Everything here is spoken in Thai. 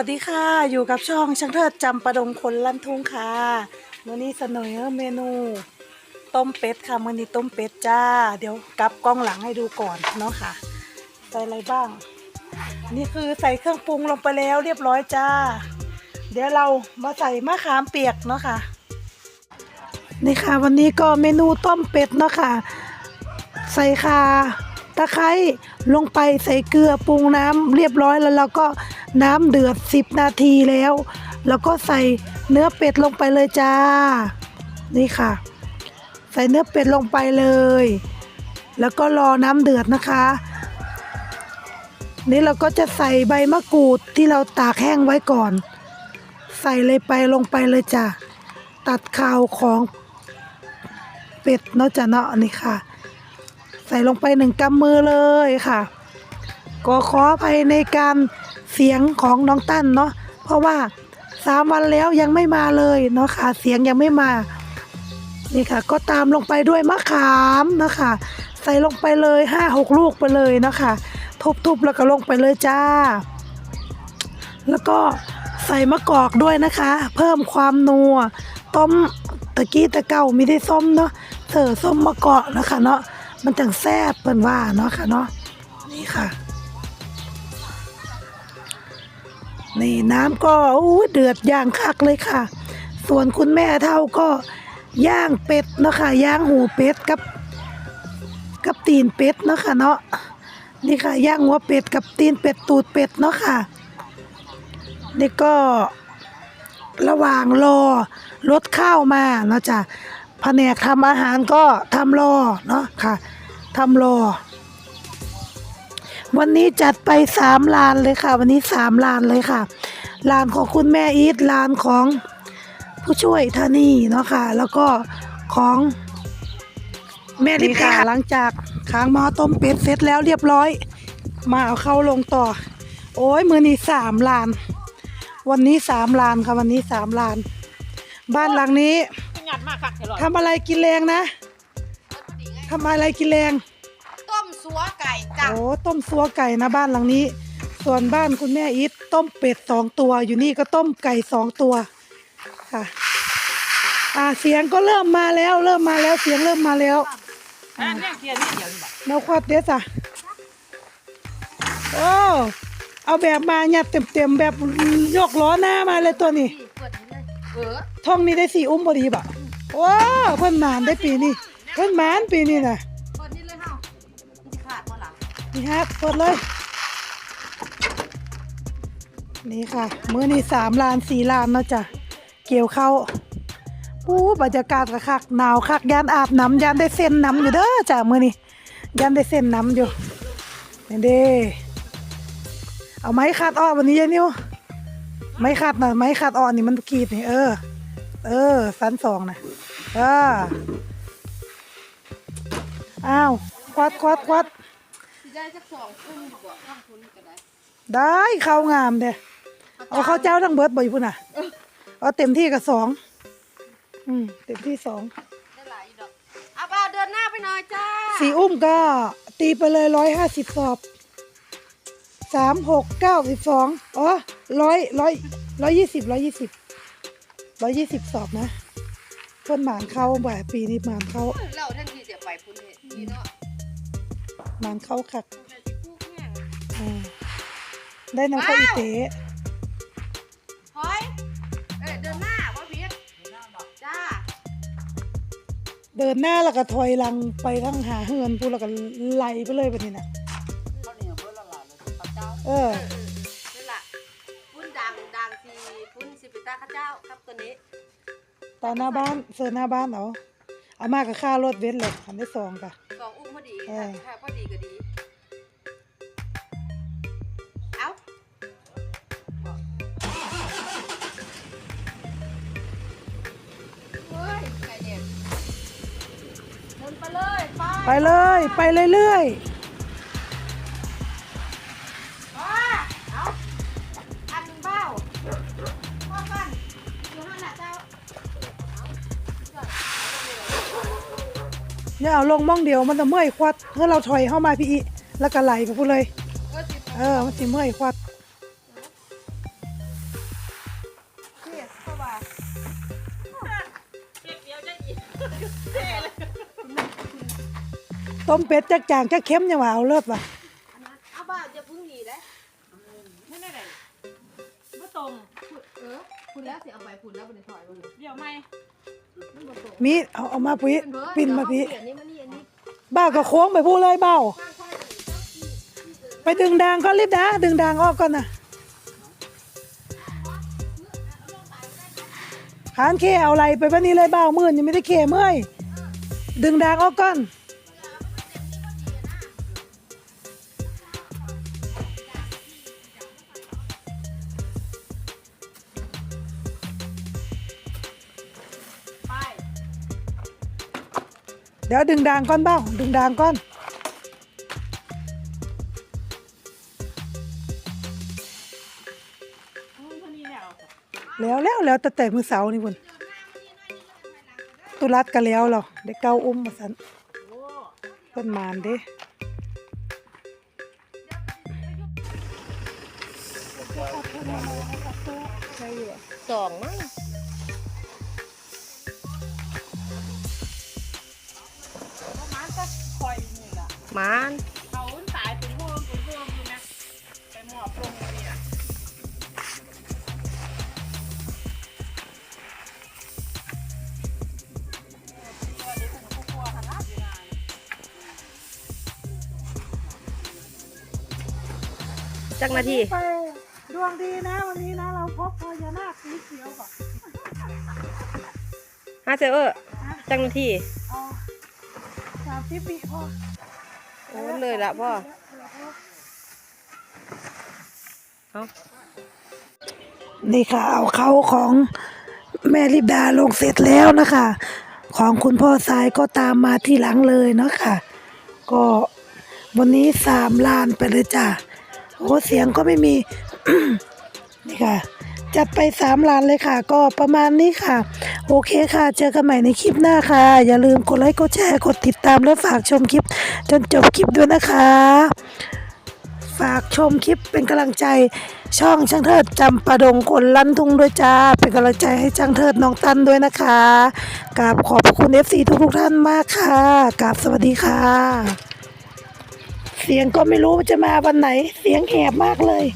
วัสดีค่ะ อยู่กับช่องช่างเทิดจำประดงคนลั่นทุ่งค่ะมื้อนี้เสนอเมนูต้มเป็ดค่ะมื้อนี้ต้มเป็ดจ้า เดี๋ยวกลับกล้องหลังให้ดูก่อนเนาะค่ะใส่อะไรบ้าง นี่คือใส่เครื่องปรุงลงไปแล้วเรียบร้อยจ้า เดี๋ยวเรามาใส่มะขามเปียกเนาะค่ะนี่ค่ะ วันนี้ก็เมนูต้มเป็ดเนาะค่ะ ใส่ข่า ตะไคร้ลงไปใส่เกลือปรุงน้ำเรียบร้อยแล้วเราก็น้ำเดือด 10 นาทีแล้ว แล้วก็ใส่เนื้อเป็ดลงไปเลยจ้า นี่ค่ะ ใส่เนื้อเป็ดลงไปเลย แล้วก็รอน้ำเดือดนะคะ นี่เราก็จะใส่ใบมะกรูดที่เราตากแห้งไว้ก่อน ใส่เลยไปลงไปเลยจ้ะตัดข่าวของเป็ดเนาะจ้ะเนาะนี่ค่ะ ใส่ลงไปหนึ่งกำมือเลยค่ะ ก็ขออภัยในการเสียงของน้องตั้นเนาะเพราะว่าสามวันแล้วยังไม่มาเลยเนาะค่ะ เสียงยังไม่มานี่ค่ะ ก็ตามลงไปด้วยมะขามนะคะ ใส่ลงไปเลยห้าหกลูกไปเลยนะคะทุบๆแล้วก็ลงไปเลยจ้า แล้วก็ใส่มะกอกด้วยนะคะ เพิ่มความนัวต้มตะกี้ตะเก่ามีได้ส้มเนาะเสิร์ส้มมะกอกนะคะเนาะ มันจังแซ่บเปิ้นว่าเนาะค่ะเนาะนี่ค่ะ นี่น้ำก็อู้เดือดอย่างคักเลยค่ะ ส่วนคุณแม่เท่าก็ย่างเป็ดเนาะค่ะย่างหูเป็ดกับกับตีนเป็ดเนาะค่ะเนาะนี่ค่ะย่างหัวเป็ดกับตีนเป็ดตูดเป็ดเนาะค่ะนี่ก็ระหว่างรอรถข้าวมาเนาะจ้ะ แผนกทำอาหารก็ทำรอเนาะค่ะทำรอ วันนี้จัดไปสามลานเลยค่ะ วันนี้สามลานเลยค่ะลานของคุณแม่อีทลานของผู้ช่วยธานีเนาะค่ะ แล้วก็ของแม่ลิปค่ะหลังจากค้างหม้อต้มเป็ดเสร็จแล้วเรียบร้อย มาเอาเข้าลงต่อ โอ้ยมือนี้สามลาน วันนี้สามลานค่ะวันนี้สามลาน บ้านหลังนี้ ขยันมากค่ะแครอททำอะไรกินแรงนะทำอะไรกินแรง ต้มสัวไก่จ้ะโอ้ต้มซัวไก่นะบ้านหลังนี้ ส่วนบ้านคุณแม่อีทต้มเป็ดสองตัว อยู่นี่ก็ต้มไก่สองตัวค่ะ อ่าเสียงก็เริ่มมาแล้ว เริ่มมาแล้วเสียงเริ่มมาแล้วอ่าเนี่ยเกียร์นี่เดี๋ยวนี่บอกแนวควาดเดสอะโอ้เอาแบบมายัดเต็มๆแบบยกล้อหน้ามาเลยตัวนี้เปิดเลยเออท่องนี้ได้สี่อุ้มพอดีบ่ะ ว้าเพิ่นหมานได้ปีนี้เพิ่นหมานปีนี้น่ะเปิดนี่เลยเฮามันจะขาดมาหลังนี่ฮะเปิดเลย นี่ค่ะ มื้อนี้สามลานสี่ลานเนาะจ้ะเกี่ยวเข้าปู้บรรยากาศกะคักหนาวคักยานอาบน้ำยานได้เส้นน้ำอยู่เด้อจ้ะมื้อนี้ยานได้เส้นน้ำอยู่นี่เด้เอาไม้ขัดอ้อวันนี้ยายนิวไม้ขัดน่ะไม้ขัดอ้อนี่มันกรีดนี่เออ เออสันสองนะเอออ้าวควัดควัดควัดสิได้สักสองอุ้มบอกข้างคุณก็ได้ได้ข้าวงามเด้เอาข้าวเจ้าทั้งเบิดบ่อยู่พุ่นน่ะเอาเต็มที่กับสองอืมเต็มที่สองได้หลายอยู่ดอกเอาเปล่าเดินหน้าไปหน่อยจ้าสี่อุ้มก็ตีไปเลยร้อยห้าสิบสอบสามหกเก้าสิบสองอ๋อร้อยร้อยร้อยยี่สิบร้อยยี่สิบ ร้อยยี่สิบสอบนะเพิ่นหมานเข้าบ่ายปีนี้หมานเข้าเราท่านทีเสียไปคุณเนี่ยนี่เนาะหมานเข้าคักแต่ที่พูดเนี่ยอืมได้น้ำข้าวอีเต๋เฮ้ยเอ้ยเดินหน้าว่าเพียรจ้า เดินหน้าแล้วก็ถอยหลังไปทั้งหาเฮือนพูดแล้วก็ไหลไปเลยแบบนี้นะเขาเนี่ยเพิ่นละลายเลยพระเจ้าเออ เจ้าครับตัวนี้ตาหน้าบ้านเสิร์ฟหน้าบ้านเอาเอามากับค่ารถเว้นเลยคันได้สองค่ะสองอุ้มพอดีเออค่ะพอดีก็ดี เอ้าเฮ้ยไงเนี่ยเดินไปเลย ไป ไปเลย ไปเรื่อยอ่ อย่าเอาลงม่องเดียวมันจะเมื่อยควัดเมื่อเราถอยเข้ามาพี่อีแล้วก็ไหลไปพูดเลย เออมันจะเมื่อยควัดต้มเป็ดจากจางจากเข้มยังว่าเอาเลิศว่ะเอาบ้าจะพึ่งหนีได้ไม่ได้ไหนไม่ตรงเออคุณแล้วสิเอาไปคุณแล้วคุณถอยคุเดี๋ยวไหม มีเอาเอามาพี่ปิ่นมาพี่เปลี่ยนนี่มากับ้าก็โค้งไปพูดเลยเบ้า ไปดึงดังก็รีบนะดึงดังออกก่อนนะขานเคเอาอะไรไปวันนี้เลยเบ้ามื่นยังไม่ได้เคเมื่อยดึงดังออกก่อน เดี๋ยวดึงดางก่อนเบ้าดึงดางก่อน แล้วแล้วแล้วแต่แต่มือเสานี่พุ่นตุรัดกันแล้วเรอได้เก้าอุ้มมาสันเพิ่นมานเด้สองมั้ง มานเขาสายถึงพวงถึงพวงอยู่นะไปหมอบลงเลยอะจักนาทีไปดวงดีนะวันนี้นะเราพบพญานาคสีเขียวก่อนฮาเซเออร์จักนาทีเอาสามสิบปีพอ โอ้เลยละพ่อเอานี่ค่ะ เอาเขาของแม่ลิบดาลงเสร็จแล้วนะคะ ของคุณพ่อสายก็ตามมาที่หลังเลยเนาะค่ะ ก็วันนี้สามล้านไปเลยจ้ะโอ้เสียงก็ไม่มี นี่ค่ะ จัดไปสามล้านเลยค่ะ ก็ประมาณนี้ค่ะ โอเคค่ะ เจอกันใหม่ในคลิปหน้าค่ะ อย่าลืมกดไลค์กดแชร์กดติดตามและฝากชมคลิป จนจบคลิปด้วยนะคะ ฝากชมคลิปเป็นกำลังใจ ช่องช่างเทิดจำปาดงคนลั่นทุ่งด้วยจ้า เป็นกำลังใจให้ช่างเทิดน้องตันด้วยนะคะกราบขอบพระคุณเอฟซีทุกๆท่านมากค่ะกราบสวัสดีค่ะ เสียงก็ไม่รู้จะมาวันไหน เสียงแหบมากเลย